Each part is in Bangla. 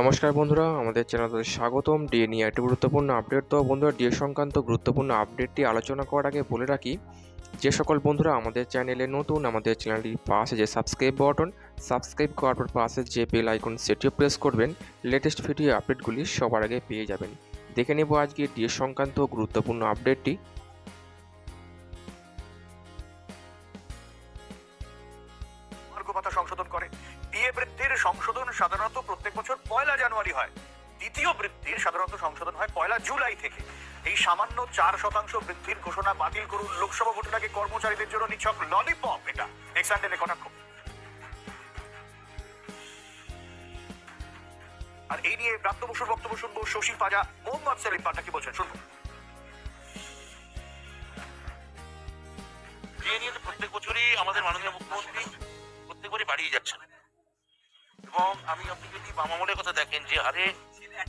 নমস্কার বন্ধুরা, আমাদের চ্যানেলে স্বাগতম। ডিএ নিয়ে একটি গুরুত্বপূর্ণ আপডেট তো বন্ধুরা ডিএ সংক্রান্ত গুরুত্বপূর্ণ আপডেটটি আলোচনা করার আগে বলে রাখি, যে সকল বন্ধুরা আমাদের চ্যানেলে নতুন, আমাদের চ্যানেলটির পাশে যে সাবস্ক্রাইব বাটন সাবস্ক্রাইব করার পর পাশে যে বেল আইকন সেটিও প্রেস করবেন। লেটেস্ট ভিডিও আপডেটগুলি সবার আগে পেয়ে যাবেন। দেখে নেব আজকে ডিএ সংক্রান্ত গুরুত্বপূর্ণ আপডেটটি। সংশোধন করে। সংশোধন সাধারণত প্রত্যেক বছর পয়লা জানুয়ারি হয়। দ্বিতীয় বৃদ্ধির সাধারণত সংশোধন হয় পয়লা জুলাই থেকে। এই সামান্য চার শতাংশ বৃদ্ধির ঘোষণা বাতিল করুন লোকসভা আগে কর্মচারীদের জন্য নিছক ললিপপ এটা। এক্সান্ডেলে কটাক্ষ। আর এই নিয়ে প্রাপ্ত বসুর বক্তব্য শুনব শশী পাজা, মোহাম্মদ সেলিম পান্ডা কি বলছেন? শুনব। প্রত্যেক বছরই আমাদের মাননীয় মুখ্যমন্ত্রী প্রত্যেকবারই বাড়িয়ে যাচ্ছেন। এবং আমি আপনি যদি বাম আমলের কথা দেখেন যে হারে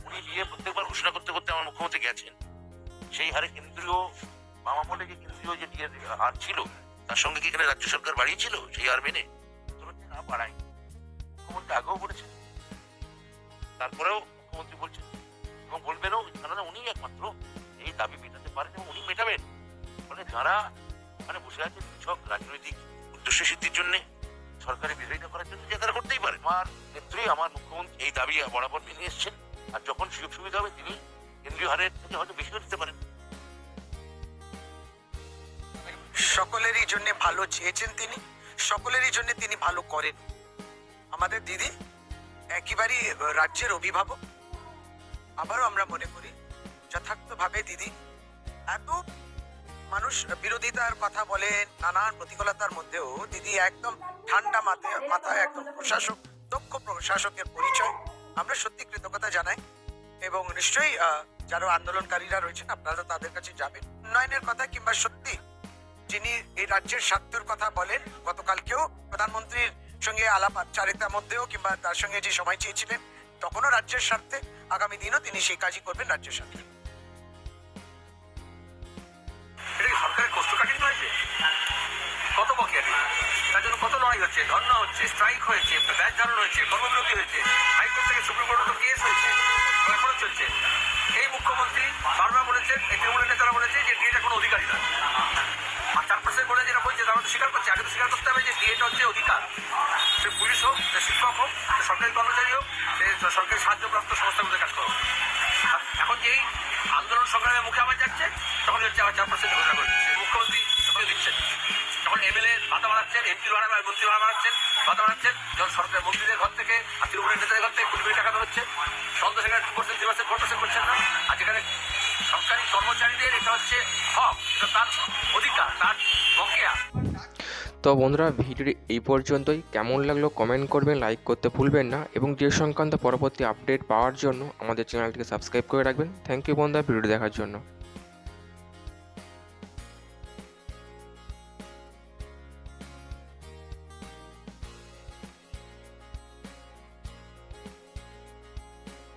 উনি বিয়ে প্রত্যেকবার ঘোষণা করতে করতে আমার মুখ্যমন্ত্রী গেছেন, সেই হারে কেন্দ্রীয় বাম আমলে যে কেন্দ্রীয় যে বিয়ের হার ছিল, তার সঙ্গে কি এখানে রাজ্য সরকার বাড়িয়েছিল সেই হার মেনে? না বাড়ায়। মুখ্যমন্ত্রী আগেও বলেছেন। তারপরেও মুখ্যমন্ত্রী বলছেন। এবং বলবেনও, কেননা উনি একমাত্র এই দাবি মেটাতে পারেন এবং উনি মেটাবেন। ফলে যারা মানে বসে আছে নিছক রাজনৈতিক উদ্দেশ্য সিদ্ধির জন্য সরকারের বিরোধিতা করার জন্য যে তারা করতেই পারে। আমার নেত্রী, আমার মুখ্যমন্ত্রী এই দাবি বরাবর মেনে এসছেন। আর যখন সুযোগ সুবিধা হবে, তিনি কেন্দ্রীয় হারের থেকে হয়তো বেশি দিতে পারেন। সকলেরই জন্য ভালো চেয়েছেন তিনি। সকলেরই জন্য তিনি ভালো করেন। আমাদের দিদি একেবারেই রাজ্যের অভিভাবক। আবারও আমরা মনে করি, যথার্থভাবে দিদি এত মানুষ বিরোধিতার কথা বলেন নানান প্রতিকূলতার মধ্যেও দিদি একদম ঠান্ডা মাথায় মাথায় একদম প্রশাসক, দক্ষ প্রশাসকের পরিচয়। আমরা সত্যি কৃতজ্ঞতা জানাই এবং নিশ্চয়ই যারা আন্দোলনকারীরা রয়েছেন, আপনারা তাদের কাছে যাবেন। উন্নয়নের কথা কিংবা সত্যি যিনি এই রাজ্যের স্বার্থের কথা বলেন, গতকালকেও প্রধানমন্ত্রীর সঙ্গে আলাপচারিতার মধ্যেও কিংবা তার সঙ্গে যে সময় চেয়েছিলেন, তখনও রাজ্যের স্বার্থে আগামী দিনও তিনি সেই কাজই করবেন রাজ্যের স্বার্থে। কত দিন তার জন্য কত লড়াই হচ্ছে, ধর্ণা হচ্ছে স্ট্রাইক হয়েছে ব্যাচ ধারণ হয়েছে, কর্মবিরতি হয়েছে হাইকোর্ট থেকে সুপ্রিম কোর্ট কেস হয়েছে, এখনও চলছে। এই মুখ্যমন্ত্রী বারবার বলেছেন, এই তৃণমূলের নেতারা বলেছে যে ডিএটা কোনো অধিকারী নয়। আর চার পার্সেন্ট বলে যেটা বলছে, তারা তো স্বীকার করছে, আগে তো স্বীকার করতে হবে যে ডিএটা হচ্ছে অধিকার। সে পুলিশ হোক, সে শিক্ষক হোক, সে সরকারি কর্মচারী হোক, সে সরকারি সাহায্যপ্রাপ্ত সংস্থাগুলোতে কাজ করো এখন যেই আন্দোলন সংগ্রামের মুখে আবার যাচ্ছে তখন হচ্ছে আবার চার পার্সেন্ট ঘোষণা করে মন্ত্রী ভাড়া বাড়াচ্ছেন ভাতা বাড়াচ্ছেন যখন সরকার মন্ত্রীদের ঘর থেকে আর তৃণমূলের নেতাদের ঘর থেকে কোটি কোটি টাকা বেরোচ্ছে। সন্ধ্যা সেখানে two percent three percent four percent করছেন না। আর যেখানে সরকারি কর্মচারীদের এটা হচ্ছে হক, এটা তার অধিকার, তার বকেয়া তো বন্ধুরা, ভিডিওটি এই পর্যন্তই। কেমন লাগল কমেন্ট করবেন লাইক করতে ভুলবেন না। এবং ডিএ সংক্রান্ত পরবর্তী আপডেট পাওয়ার জন্য আমাদের চ্যানেলটিকে সাবস্ক্রাইব করে রাখবেন। থ্যাংক ইউ বন্ধুরা, ভিডিওটি দেখার জন্য।